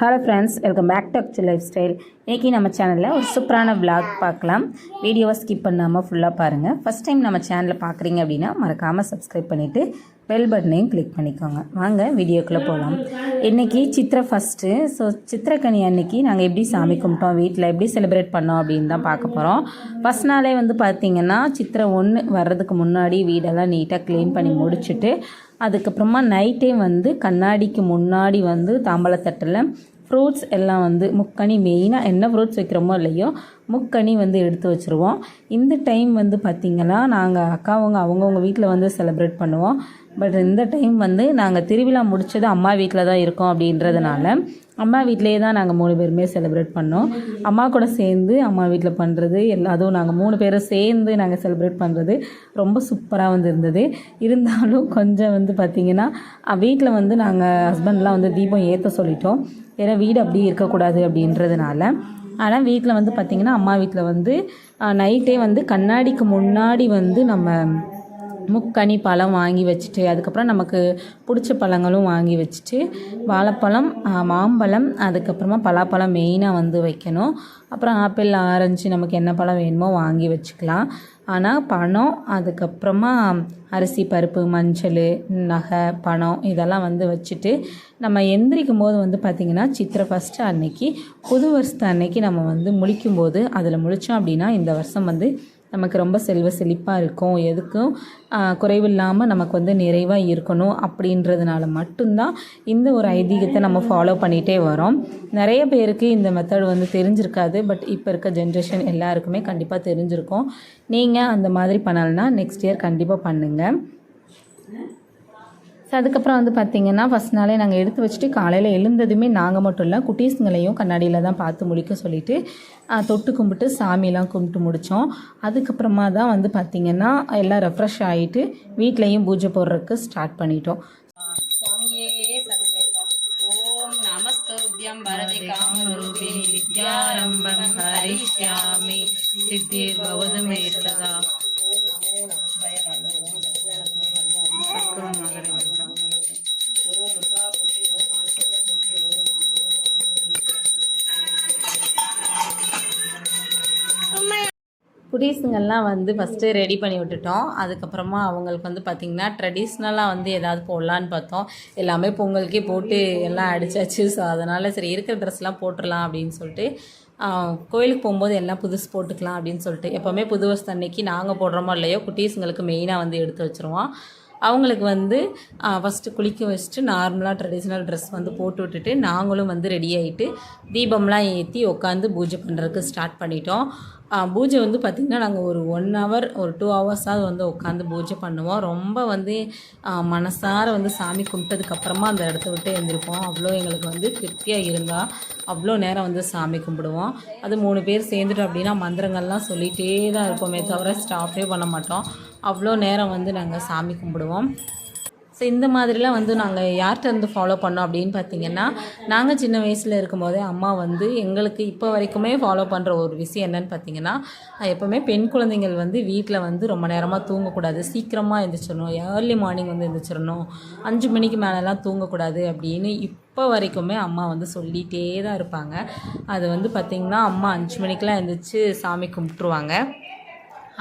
Hello friends welcome back to Akshu life style இன்றைக்கி நம்ம சேனலில் ஒரு சூப்பரான விளாக் பார்க்கலாம். வீடியோவை ஸ்கிப் பண்ணாமல் ஃபுல்லாக பாருங்கள் ஃபஸ்ட் டைம் நம்ம சேனலில் பார்க்குறீங்க அப்படின்னா மறக்காமல் சப்ஸ்கிரைப் பண்ணிவிட்டு பெல் பட்டனையும் கிளிக் பண்ணிக்கோங்க. வாங்க வீடியோக்குள்ளே போகலாம் இன்றைக்கி சித்திரை ஃபஸ்ட்டு ஸோ சித்திரக்கனி அன்னைக்கு நாங்கள் எப்படி சாமி கும்பிட்டோம் வீட்டில் எப்படி செலிப்ரேட் பண்ணோம் அப்படின்னு தான் பார்க்க போகிறோம் ஃபஸ்ட் நாளே வந்து பார்த்திங்கன்னா சித்திரை ஒன்று வர்றதுக்கு முன்னாடி வீடெல்லாம் நீட்டாக க்ளீன் பண்ணி முடிச்சுட்டு அதுக்கப்புறமா நைட்டே வந்து கண்ணாடிக்கு முன்னாடி வந்து தாம்பழத்தட்டில் ஃப்ரூட்ஸ் எல்லாம் வந்து முக்கனி மெயினாக என்ன ஃப்ரூட்ஸ் வைக்கிறோமோ இல்லையோ முக்கனி வந்து எடுத்து வச்சுருவோம். இந்த டைம் வந்து பார்த்திங்கன்னா நாங்கள் அக்காவங்க அவங்கவுங்க வீட்டில் வந்து செலிப்ரேட் பண்ணுவோம். பட் இந்த டைம் வந்து நாங்கள் திருவிழா முடிச்சது அம்மா வீட்டில் தான் இருக்கோம் அப்படின்றதுனால அம்மா வீட்டிலேயே தான் நாங்கள் மூணு பேருமே செலிப்ரேட் பண்ணோம். அம்மா கூட சேர்ந்து அம்மா வீட்டில் பண்ணுறது எல்லா அதுவும் நாங்கள் மூணு பேரும் சேர்ந்து நாங்கள் செலிப்ரேட் பண்ணுறது ரொம்ப சூப்பராக வந்து இருந்தது. இருந்தாலும் கொஞ்சம் வந்து பார்த்திங்கன்னா வீட்டில் வந்து நாங்கள் ஹஸ்பண்ட்லாம் வந்து தீபம் ஏற்ற சொல்லிட்டோம். ஏன்னா வீடு அப்படியே இருக்கக்கூடாது அப்படின்றதுனால ஆனால் வீட்டில் வந்து பார்த்திங்கன்னா அம்மா வீட்டில் வந்து நைட்டே வந்து கண்ணாடிக்கு முன்னாடி வந்து நம்ம முக்கனி பழம் வாங்கி வச்சுட்டு அதுக்கப்புறம் நமக்கு பிடிச்ச பழங்களும் வாங்கி வச்சுட்டு வாழைப்பழம் மாம்பழம் அதுக்கப்புறமா பலாப்பழம் மெயினாக வந்து வைக்கணும். அப்புறம் ஆப்பிள் ஆரஞ்சு நமக்கு என்ன பழம் வேணுமோ வாங்கி வச்சுக்கலாம். ஆனால் பணம் அதுக்கப்புறமா அரிசி பருப்பு மஞ்சள் நகை பணம் இதெல்லாம் வந்து வச்சுட்டு நம்ம எந்திரிக்கும் போது வந்து பார்த்திங்கன்னா சித்திரை ஃபஸ்ட்டு அன்னைக்கு புது வருஷத்து அன்னைக்கு நம்ம வந்து முழிக்கும்போது அதில் முழிச்சோம் அப்படின்னா இந்த வருஷம் வந்து நமக்கு ரொம்ப செல்வ செழிப்பாக இருக்கும். எதுக்கும் குறைவில்லாமல் நமக்கு வந்து நிறைவாக இருக்கணும் அப்படின்றதுனால மட்டும்தான் இந்த ஒரு ஐதீகத்தை நம்ம ஃபாலோ பண்ணிகிட்டே வரோம். நிறைய பேருக்கு இந்த மெத்தட் வந்து தெரிஞ்சிருக்காது பட் இப்போ இருக்க ஜென்ரேஷன் எல்லாருக்குமே கண்டிப்பாக தெரிஞ்சிருக்கும். நீங்கள் அந்த மாதிரி பண்ணலைன்னா நெக்ஸ்ட் இயர் கண்டிப்பாக பண்ணுங்கள் ஸோ அதுக்கப்புறம் வந்து பார்த்திங்கன்னா ஃபஸ்ட் நாளே நாங்கள் எடுத்து வச்சுட்டு காலையில் எழுந்ததுமே நாங்கள் மட்டும் இல்லை குட்டீஸுங்களையும் கண்ணாடியில் தான் பார்த்து முடிக்க சொல்லிவிட்டு தொட்டு கும்பிட்டு சாமியெல்லாம் கும்பிட்டு முடித்தோம் அதுக்கப்புறமா தான் வந்து பார்த்திங்கன்னா எல்லாம் ரெஃப்ரெஷ் ஆகிட்டு வீட்லேயும் பூஜை போடுறதுக்கு ஸ்டார்ட் பண்ணிட்டோம். ஓம் பரதி காமரூபிணி வித்யாரம்பம் ஹரிஷ்யாமி சித்திர் பவது சதா குட்டீஸுங்கெல்லாம் வந்து ஃபஸ்ட்டு ரெடி பண்ணி விட்டுட்டோம். அதுக்கப்புறமா அவங்களுக்கு வந்து பார்த்திங்கன்னா ட்ரெடிஷ்னலாக வந்து ஏதாவது போடலான்னு பார்த்தோம். எல்லாமே பொங்கலுக்கே போட்டு எல்லாம் அடிச்சாச்சு. ஸோ அதனால் சரி இருக்கிற ட்ரெஸ்லாம் போட்டுடலாம் அப்படின்னு சொல்லிட்டு கோயிலுக்கு போகும்போது எல்லாம் புதுசு போட்டுக்கலாம் அப்படின்னு சொல்லிட்டு எப்போவுமே புது வருஷத்து அன்னைக்கு நாங்கள் போடுறோமோ இல்லையோ குட்டீஸுங்களுக்கு மெயினாக வந்து எடுத்து வச்சுருவோம். அவங்களுக்கு வந்து ஃபஸ்ட்டு குளிக்க வச்சுட்டு நார்மலாக ட்ரெடிஷ்னல் ட்ரெஸ் வந்து போட்டு விட்டுட்டு நாங்களும் வந்து ரெடி ஆகிட்டு தீபம்லாம் ஏற்றி உட்காந்து பூஜை பண்ணுறதுக்கு ஸ்டார்ட் பண்ணிட்டோம். பூஜை வந்து பார்த்திங்கன்னா நாங்கள் ஒரு ஒன் ஹவர் ஒரு டூ ஹவர்ஸாவது வந்து உட்காந்து பூஜை பண்ணுவோம். ரொம்ப வந்து மனசார வந்து சாமி கும்பிட்டதுக்கப்புறமா அந்த இடத்த விட்டு எழுந்திருப்போம். அவ்வளோ எங்களுக்கு வந்து திருப்தியாக இருந்தால் அவ்வளோ நேரம் வந்து சாமி கும்பிடுவோம். அது மூணு பேர் சேர்ந்துட்டோம் அப்படின்னா மந்திரங்கள்லாம் சொல்லிகிட்டே தான் இருப்போமே தவிர ஸ்டாப்பே பண்ண மாட்டோம். அவ்வளோ நேரம் வந்து நாங்கள் சாமி கும்பிடுவோம். ஸோ இந்த மாதிரிலாம் வந்து நாங்கள் யார்கிட்ட இருந்து ஃபாலோ பண்ணோம் அப்படின்னு பார்த்தீங்கன்னா நாங்கள் சின்ன வயசில் இருக்கும்போதே அம்மா வந்து எங்களுக்கு இப்போ வரைக்குமே ஃபாலோ பண்ணுற ஒரு விஷயம் என்னன்னு பார்த்தீங்கன்னா எப்போவுமே பெண் குழந்தைகள் வந்து வீட்டில் வந்து ரொம்ப நேரமாக தூங்கக்கூடாது. சீக்கிரமாக எழுந்திரிச்சிடணும் ஏர்லி மார்னிங் வந்து எழுந்திரிச்சிடணும் அஞ்சு மணிக்கு மேலெலாம் தூங்கக்கூடாது அப்படின்னு இப்போ வரைக்குமே அம்மா வந்து சொல்லிகிட்டே தான் இருப்பாங்க. அது வந்து பார்த்திங்கன்னா அம்மா அஞ்சு மணிக்கெலாம் எழுந்திரிச்சு சாமி கும்பிட்ருவாங்க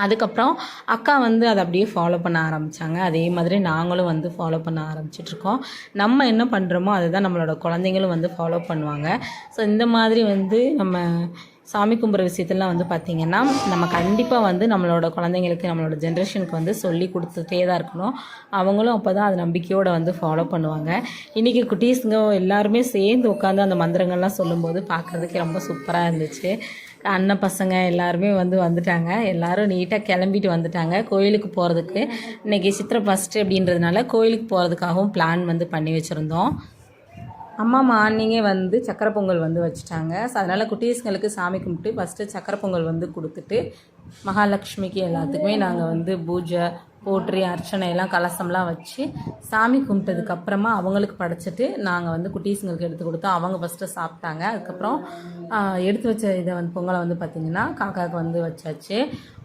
அதுக்கப்புறம் அக்கா வந்து அதை அப்படியே ஃபாலோ பண்ண ஆரம்பித்தாங்க அதே மாதிரி நாங்களும் வந்து ஃபாலோ பண்ண ஆரம்பிச்சிட்ருக்கோம் நம்ம என்ன பண்ணுறோமோ அதுதான் நம்மளோட குழந்தைங்களும் வந்து ஃபாலோ பண்ணுவாங்க. ஸோ இந்த மாதிரி வந்து நம்ம சாமி கும்பிட்ற விஷயத்தெல்லாம் வந்து பார்த்திங்கன்னா நம்ம கண்டிப்பாக வந்து நம்மளோட குழந்தைங்களுக்கு நம்மளோட ஜென்ரேஷனுக்கு வந்து சொல்லி கொடுத்துட்டே தான் இருக்கணும். அவங்களும் அப்போ தான் அது நம்பிக்கையோடு வந்து ஃபாலோ பண்ணுவாங்க. இன்றைக்கி குட்டீஸுங்க எல்லாருமே சேர்ந்து உட்காந்து அந்த மந்திரங்கள்லாம் சொல்லும்போது பார்க்குறதுக்கு ரொம்ப சூப்பராக இருந்துச்சு. அண்ணன் பசங்க எல்லாருமே வந்து வந்துட்டாங்க. எல்லாரும் நீட்டாக கிளம்பிட்டு வந்துட்டாங்க. கோயிலுக்கு போகிறதுக்கு இன்றைக்கி சித்திரை ஃபஸ்ட்டு அப்படின்றதுனால கோயிலுக்கு போகிறதுக்காகவும் பிளான் வந்து பண்ணி வச்சுருந்தோம். அம்மா மார்னிங்கே வந்து சக்கரை பொங்கல் வந்து வச்சுட்டாங்க. ஸோ அதனால் குட்டீஸ்களுக்கு சாமி கும்பிட்டு ஃபஸ்ட்டு சக்கரை பொங்கல் வந்து கொடுத்துட்டு மகாலட்சுமிக்கு எல்லாத்துக்குமே நாங்கள் வந்து பூஜை போற்றி அர்ச்சனை எல்லாம் கலசம்லாம் வச்சு சாமி கும்பிட்டதுக்கப்புறமா அவங்களுக்கு படைச்சிட்டு நாங்கள் வந்து குட்டீஸுங்களுக்கு எடுத்து கொடுத்தோம். அவங்க ஃபஸ்ட்டு சாப்பிட்டாங்க. அதுக்கப்புறம் எடுத்து வச்ச இதை வந்து பொங்கலை வந்து பார்த்திங்கன்னா காக்காவுக்கு வந்து வச்சாச்சு.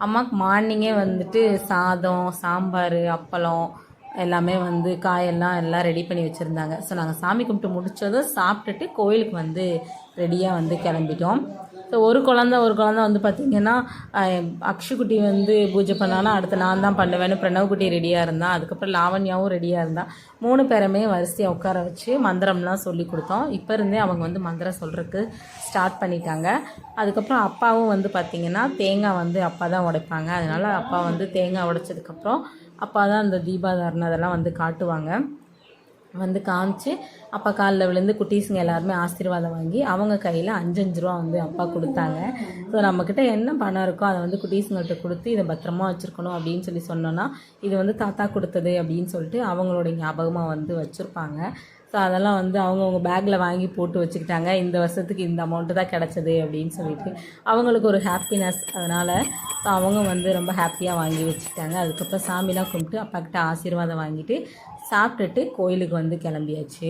அம்மாவுக்கு மார்னிங்கே வந்துட்டு சாதம் சாம்பார் அப்பளம் எல்லாமே வந்து காயெல்லாம் எல்லாம் ரெடி பண்ணி வச்சுருந்தாங்க. ஸோ நாங்கள் சாமி கும்பிட்டு முடிச்சதும் சாப்பிட்டுட்டு கோயிலுக்கு வந்து ரெடியாக வந்து கிளம்பிட்டோம். ஸோ ஒரு குழந்த ஒரு குழந்த வந்து பார்த்திங்கன்னா அக்ஷுக்குட்டி வந்து பூஜை பண்ணானா அடுத்து நான் தான் பண்ணுவேன்னு பிரணவ்குட்டி ரெடியாக இருந்தான் அதுக்கப்புறம் லாவண்யாவும் ரெடியாக இருந்தான் மூணு பேருமே வரிசையாக உட்கார வச்சு மந்திரம்லாம் சொல்லி கொடுத்தோம். இப்போ இருந்தே அவங்க வந்து மந்திரம் சொல்கிறதுக்கு ஸ்டார்ட் பண்ணிட்டாங்க. அதுக்கப்புறம் அப்பாவும் வந்து பார்த்திங்கன்னா தேங்காய் வந்து அப்பா தான் உடைப்பாங்க. அதனால் அப்பா வந்து தேங்காய் உடைச்சதுக்கப்புறம் அப்பா தான் அந்த தீபாதாரணம் அதெல்லாம் வந்து காட்டுவாங்க. வந்து காமிச்சு அப்பா காலில் விழுந்து குட்டீஸுங்க எல்லாருமே ஆசீர்வாதம் வாங்கி அவங்க கையில் அஞ்சு ரூபா வந்து அப்பா கொடுத்தாங்க. ஸோ நம்மக்கிட்ட என்ன பணம் இருக்கோ அதை வந்து குட்டீஸுங்கள்ட்ட கொடுத்து இதை பத்திரமா வச்சுருக்கணும் அப்படின்னு சொல்லி சொன்னோன்னா இது வந்து தாத்தா கொடுத்தது அப்படின்னு சொல்லிட்டு அவங்களோட ஞாபகமாக வந்து வச்சுருப்பாங்க. ஸோ அதெல்லாம் வந்து அவங்கவுங்க பேக்கில் வாங்கி போட்டு வச்சுக்கிட்டாங்க. இந்த வருஷத்துக்கு இந்த அமௌண்ட்டு தான் கிடச்சிது அப்படின்னு சொல்லிட்டு. அவங்களுக்கு ஒரு ஹாப்பினஸ் அதனால் ஸோ அவங்க வந்து ரொம்ப ஹாப்பியாக வாங்கி வச்சுக்கிட்டாங்க. அதுக்கப்புறம் சாமிலாம் கும்பிட்டு அப்பாக்கிட்ட ஆசீர்வாதம் வாங்கிட்டு சாப்பிட்டுட்டு கோயிலுக்கு வந்து கிளம்பியாச்சு.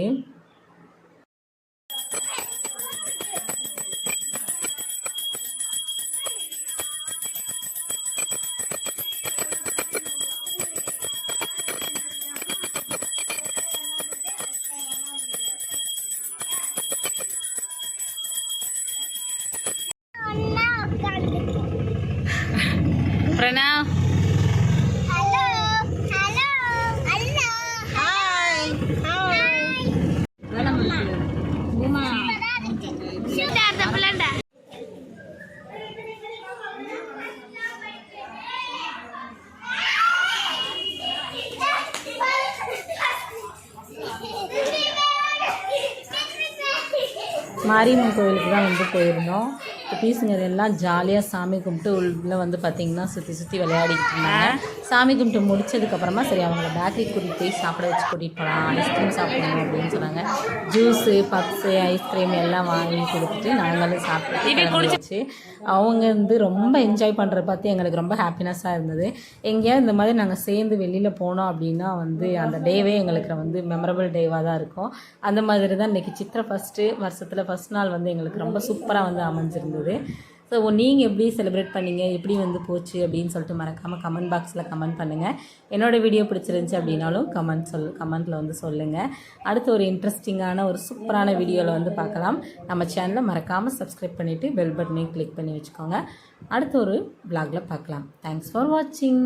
மாரியம்மன் கோயிலுக்கு தான் வந்து போயிருந்தோம். குட்டீஸுங்க எல்லாம் ஜாலியாக சாமி கும்பிட்டு உள்ளே வந்து பார்த்திங்கன்னா சுற்றி சுற்றி விளையாடிக்கிட்டு இருந்தாங்க. சாமி கும்பிட்டு முடிச்சதுக்கப்புறமா சரி அவங்கள பேக்கரி கூட்டிகிட்டு போய் சாப்பிட வச்சு கூட்டிகிட்டு போகலாம் ஐஸ்கிரீம் சாப்பிடணும் அப்படின்னு சொன்னாங்க. ஜூஸு பப்ஸு ஐஸ்கிரீம் எல்லாம் வாங்கி கொடுத்துட்டு நாங்களும் சாப்பிட்டு. அவங்க வந்து ரொம்ப என்ஜாய் பண்ணுறத பார்த்து எங்களுக்கு ரொம்ப ஹாப்பினஸ்ஸாக இருந்தது. எங்கேயாவது இந்த மாதிரி நாங்கள் சேர்ந்து வெளியில் போனோம் அப்படின்னா வந்து அந்த டேவே எங்களுக்கு வந்து மெமரபிள் டேவாக தான் இருக்கும். அந்த மாதிரி தான் இன்றைக்கி சித்திரை ஃபஸ்ட்டு வருஷத்தில் ஃபஸ்ட் நாள் வந்து எங்களுக்கு ரொம்ப சூப்பராக வந்து அமைஞ்சிருந்தது. ஸோ நீங்கள் எப்படி செலிப்ரேட் பண்ணீங்க? எப்படி வந்து போச்சு? அப்படின்னு சொல்லிட்டு மறக்காமல் கமெண்ட் பாக்ஸில் கமெண்ட் பண்ணுங்கள் என்னோடய வீடியோ பிடிச்சிருந்துச்சி அப்படின்னாலும் கமெண்ட் சொல் கமெண்ட்டில் வந்து சொல்லுங்கள் அடுத்து ஒரு இன்ட்ரெஸ்டிங்கான ஒரு சூப்பரான வீடியோவில் வந்து பார்க்கலாம். நம்ம சேனலை மறக்காமல் சப்ஸ்கிரைப் பண்ணிவிட்டு பெல் பட்டனையும் கிளிக் பண்ணி வச்சுக்கோங்க. அடுத்து ஒரு பிளாகில் பார்க்கலாம். தேங்க்ஸ் ஃபார் வாட்சிங்